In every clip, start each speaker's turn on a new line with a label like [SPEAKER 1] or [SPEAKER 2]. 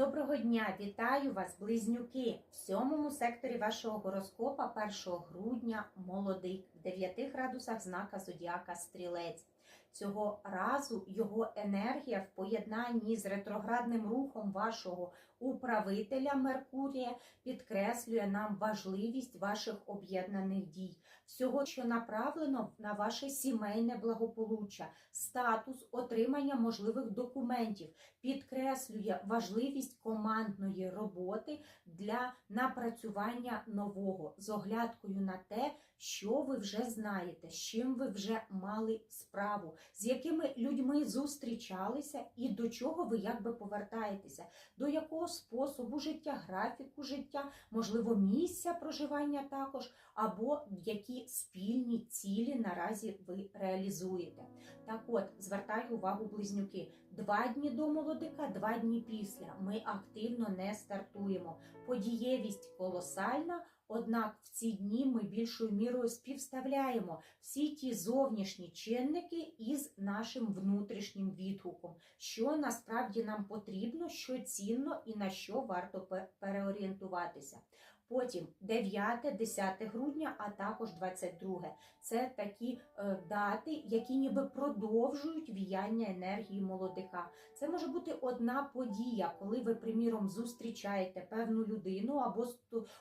[SPEAKER 1] Доброго дня! Вітаю вас, близнюки! В сьомому секторі вашого гороскопа 1 грудня молодик в 9 градусах знака Зодіака Стрілець. Цього разу його енергія в поєднанні з ретроградним рухом вашого управителя Меркурія підкреслює нам важливість ваших об'єднаних дій, всього, що направлено на ваше сімейне благополуччя, статус отримання можливих документів, підкреслює важливість командної роботи для напрацювання нового з оглядкою на те, що ви вже знаєте, з чим ви вже мали справу, з якими людьми зустрічалися і до чого ви якби повертаєтеся, до якого способу життя, графіку життя, можливо, місця проживання також, або які спільні цілі наразі ви реалізуєте. Так от, звертаю увагу близнюки, два дні до молодика, два дні після. Ми активно не стартуємо. Подієвість колосальна. Однак в ці дні ми більшою мірою співставляємо всі ті зовнішні чинники із нашим внутрішнім відгуком, що насправді нам потрібно, що цінно і на що варто переорієнтуватися. Потім 9-10 грудня, а також 22. Це такі е, дати, які ніби продовжують віяння енергії молодика. Це може бути одна подія, коли ви, приміром, зустрічаєте певну людину або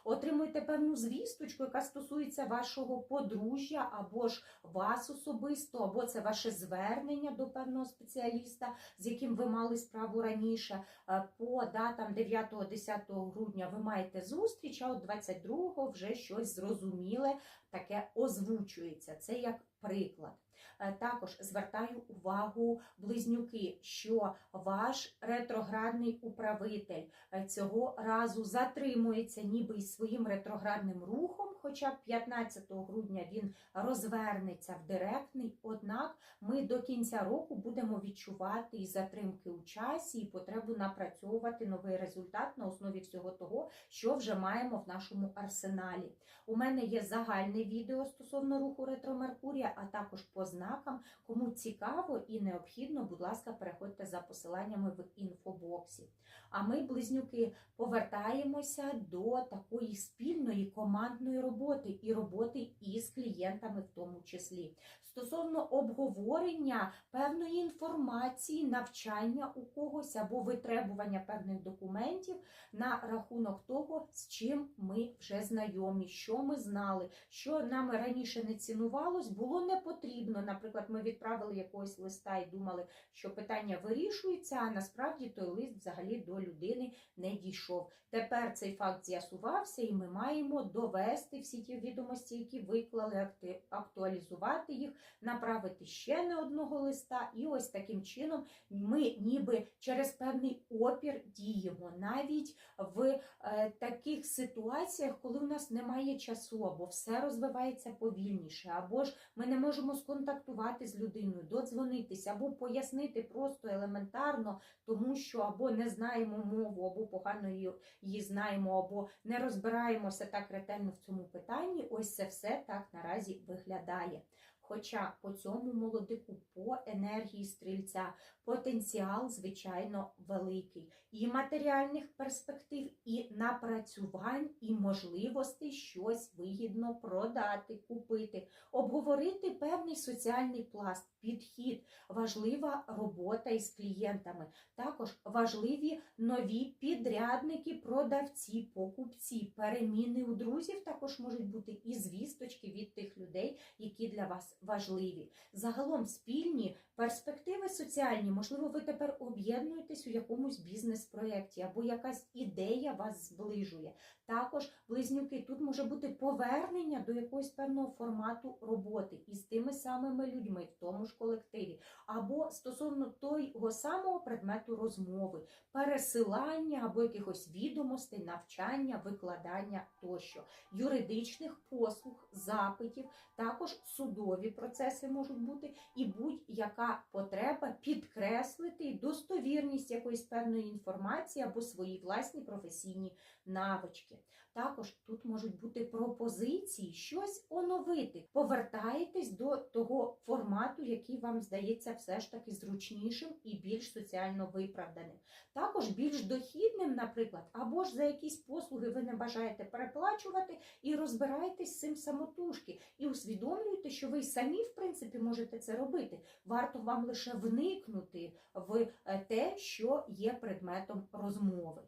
[SPEAKER 1] отримуєте певну звісточку, яка стосується вашого подружжя, або ж вас особисто, або це ваше звернення до певного спеціаліста, з яким ви мали справу раніше. Е, По датам 9-10 грудня ви маєте зустріч, а 22-го вже щось зрозуміле таке озвучується. Це як приклад. Е, Також звертаю увагу близнюки, що ваш ретроградний управитель е, цього разу затримується ніби із своїм ретроградним рухом, хоча 15 грудня він розвернеться в директний. Однак ми до кінця року будемо відчувати і затримки у часі, і потребу напрацьовувати новий результат на основі всього того, що вже маємо в нашому арсеналі. У мене є загальне відео стосовно руху ретро Меркурія, а також по знакам. Кому цікаво і необхідно, будь ласка, переходьте за посиланнями в інфобоксі. А ми, близнюки, повертаємося до такої спільної командної роботи і роботи із клієнтами, в тому числі. Стосовно обговорення певної інформації, навчання у когось або витребування певних документів на рахунок того, з чим ми вже знайомі, що ми знали, що нами раніше не цінувалось, було не потрібно. Наприклад, ми відправили якогось листа і думали, що питання вирішується, а насправді той лист взагалі до людини не дійшов. Тепер цей факт з'ясувався, і ми маємо довести всі ті відомості, які виклали, актуалізувати їх, направити ще не одного листа, і ось таким чином ми ніби через певний опір діємо навіть в е, таких ситуаціях, коли у нас немає часу, або все розвивається повільніше, або ж ми не можемо сконтактувати з людиною, додзвонитися, або пояснити просто елементарно, тому що або не знаємо мову, або погано її знаємо, або не розбираємося так ретельно в цьому питанні. Ось це все так наразі виглядає. Хоча по цьому молодику, по енергії стрільця, потенціал, звичайно, великий. І матеріальних перспектив, і напрацювань, і можливостей щось вигідно продати, купити, обговорити певний соціальний пласт, підхід, важлива робота із клієнтами. Також важливі нові підрядники, продавці, покупці, переміни у друзів також можуть бути і звісточки від тих людей, які для вас важливі. Загалом спільні перспективи соціальні, можливо, ви тепер об'єднуєтесь у якомусь бізнес-проєкті або якась ідея вас зближує. Також близнюки тут може бути повернення до якогось певного формату роботи із тими самими людьми в тому ж колективі, або стосовно того самого предмету розмови, пересилання або якихось відомостей, навчання, викладання тощо, юридичних послуг, запитів, також судові процеси можуть бути, і будь-яка потреба підкреслити достовірність якоїсь певної інформації або свої власні професійні навички. Також тут можуть бути пропозиції щось оновити. Повертаєтесь до того формату, який вам здається все ж таки зручнішим і більш соціально виправданим. Також більш дохідним наприклад, або ж за якісь послуги ви не бажаєте переплачувати і розбираєтесь з цим самотужки, і усвідомлюєте, що ви самі, в принципі, можете це робити. Варто вам лише вникнути в е, те, що є предметом розмови.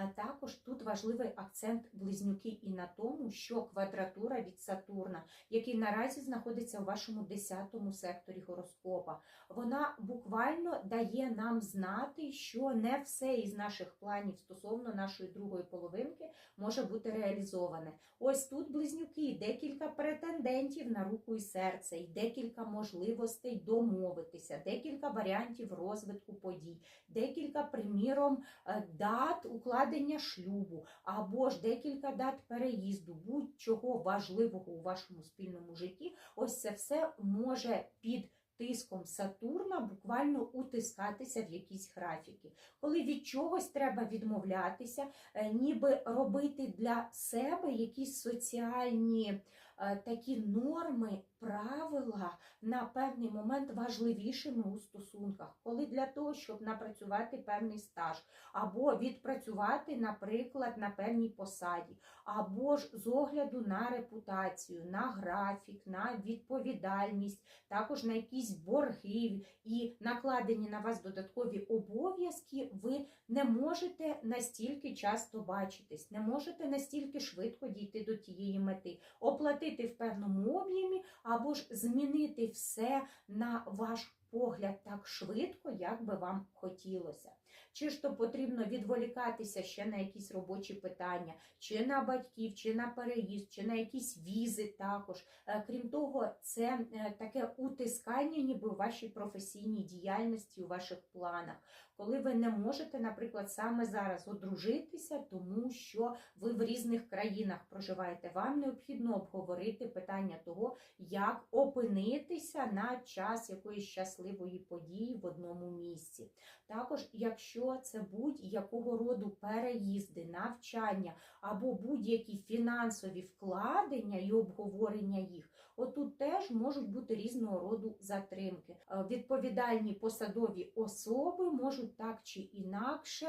[SPEAKER 1] А також тут важливий акцент близнюки і на тому, що квадратура від Сатурна, який наразі знаходиться у вашому 10 секторі гороскопа, вона буквально дає нам знати, що не все із наших планів стосовно нашої другої половинки може бути реалізоване. Ось тут близнюки, декілька претендентів на руку і серце, і декілька можливостей домовитися, декілька варіантів розвитку подій, декілька, приміром, е, дат укладення шлюбу, або ж декілька дат переїзду, будь-чого важливого у вашому спільному житті. Ось це все може під тиском Сатурна буквально утискатися в якісь графіки. Коли від чогось треба відмовлятися, е, ніби робити для себе якісь соціальні е, такі норми, правила на певний момент важливішими у стосунках, коли для того, щоб напрацювати певний стаж, або відпрацювати, наприклад, на певній посаді, або ж з огляду на репутацію, на графік, на відповідальність, також на якісь борги і накладені на вас додаткові обов'язки, ви не можете настільки часто бачитись, не можете настільки швидко дійти до тієї мети, оплатити в певному об'ємі, або ж змінити все на ваш погляд так швидко, як би вам хотілося. Чи ж то потрібно відволікатися ще на якісь робочі питання, чи на батьків, чи на переїзд, чи на якісь візи також. Е, Крім того, це е, таке утискання, ніби у вашій професійній діяльності, у ваших планах, коли ви не можете, наприклад, саме зараз одружитися, тому що ви в різних країнах проживаєте. Вам необхідно обговорити питання того, як опинитися на час якоїсь щасливої події в одному місці. Також, якщо це будь-якого роду переїзди, навчання або будь-які фінансові вкладення і обговорення їх, отут теж можуть бути різного роду затримки. Е, Відповідальні посадові особи можуть так чи інакше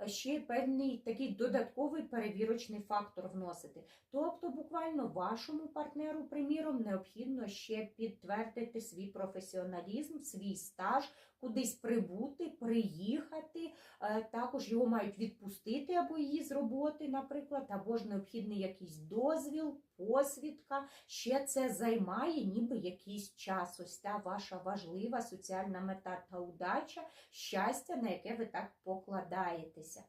[SPEAKER 1] е, ще певний такий додатковий перевірочний фактор вносити. Тобто, буквально вашому партнеру, приміром, необхідно ще підтвердити свій професіоналізм, свій стаж, кудись прибути, приїхати. Е, Також його мають відпустити або її з роботи, наприклад, або ж необхідний якийсь дозвіл, посвідка. Ще це займає ніби якийсь час. Ось та ваша важлива соціальна мета та удача, щастя, на яке ви так покладаєтеся.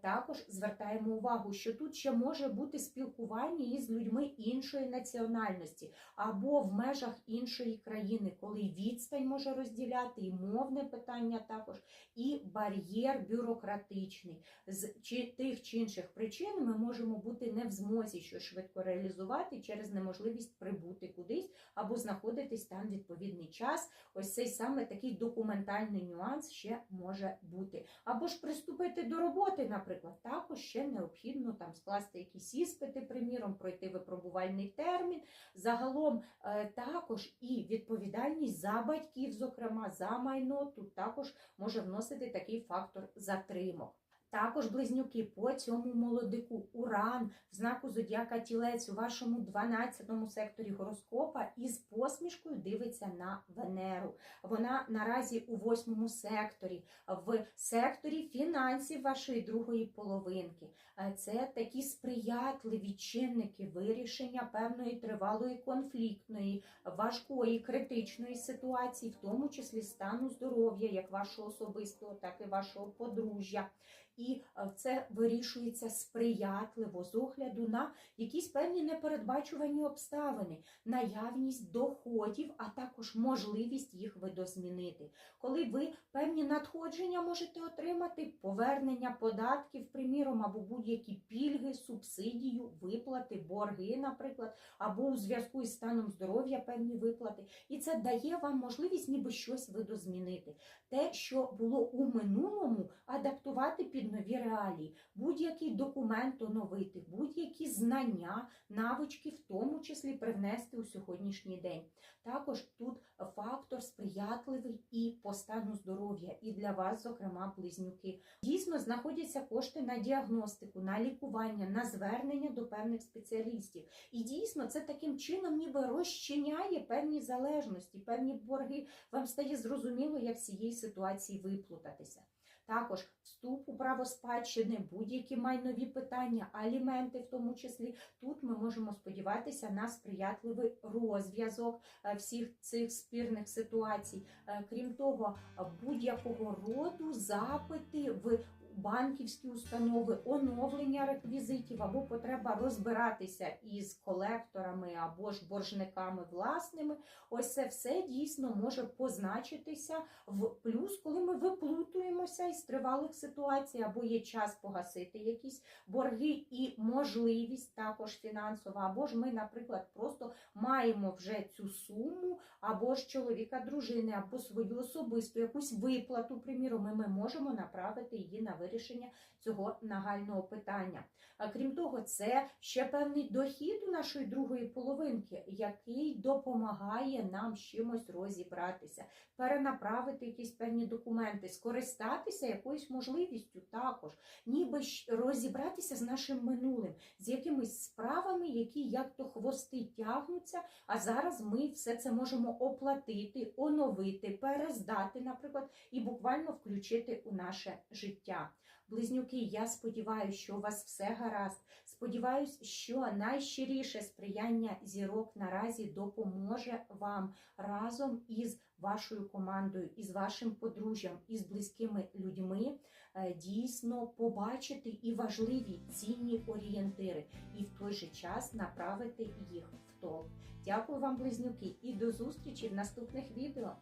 [SPEAKER 1] Також звертаємо увагу, що тут ще може бути спілкування із людьми іншої національності або в межах іншої країни, коли відстань може розділяти і мовне питання також, і бар'єр бюрократичний. З тих чи інших причин ми можемо бути не в змозі щось швидко реалізувати через неможливість прибути кудись або знаходитись там відповідний час. Ось цей саме такий документальний нюанс ще може бути. Або ж приступити до роботи, наприклад, також ще необхідно там скласти якісь іспити, приміром, пройти випробувальний термін. Загалом е, також і відповідальність за батьків, зокрема за майно, тут також може вносити такий фактор затримок. Також близнюки по цьому молодику Уран в знаку Зодіака Тілець у вашому 12 секторі гороскопа із посмішкою дивиться на Венеру. Вона наразі у 8 секторі, в секторі фінансів вашої другої половинки. Е, Це такі сприятливі чинники вирішення певної тривалої конфліктної, важкої, критичної ситуації, в тому числі стану здоров'я, як вашого особистого, так і вашого подружжя. І е, це вирішується сприятливо з огляду на якісь певні непередбачувані обставини, наявність доходів, а також можливість їх видозмінити. Коли ви певні надходження можете отримати, повернення податків, приміром, або будь-які пільги, субсидію, виплати, борги, наприклад, або у зв'язку із станом здоров'я певні виплати. І це дає вам можливість ніби щось видозмінити. Те, що було у минулому, адаптувати під нові реалії, будь-який документ оновити, будь-які знання, навички, в тому числі привнести у сьогоднішній день. Також тут фактор сприятливий і по стану здоров'я, і для вас, зокрема, близнюки. Дійсно, знаходяться кошти на діагностику, на лікування, на звернення до певних спеціалістів. І дійсно, це таким чином ніби розчиняє певні залежності, певні борги. Вам стає зрозуміло, як з цієї ситуації виплутатися. Також вступ у право спадщини, будь-які майнові питання, аліменти в тому числі. Тут ми можемо сподіватися на сприятливий розв'язок е, всіх цих спірних ситуацій. Е, Крім того, будь-якого роду запити в банківські установи, оновлення реквізитів або потреба розбиратися із колекторами або ж боржниками власними. Ось це все дійсно може позначитися в плюс, коли ми виплутуємося із тривалих ситуацій, або є час погасити якісь борги і можливість також фінансова, або ж ми, наприклад, просто маємо вже цю суму, або ж чоловіка, дружини, або свою особисту якусь виплату, приміром, і ми можемо направити її на вирішення цього нагального питання. А крім того, це ще певний дохід у нашої другої половинки, який допомагає нам з чимось розібратися, перенаправити якісь певні документи, скористатися якоюсь можливістю також, ніби розібратися з нашим минулим, з якимись справами, які як то хвости тягнуться. А зараз ми все це можемо оплатити, оновити, перездати, наприклад, і буквально включити у наше життя. Близнюки, я сподіваюся, що у вас все гаразд. Сподіваюсь, що найщиріше сприяння зірок наразі допоможе вам разом із вашою командою, із вашим подружжям, із близькими людьми е, дійсно побачити і важливі цінні орієнтири, і в той же час направити їх в толк. Дякую вам, близнюки, і до зустрічі в наступних відео.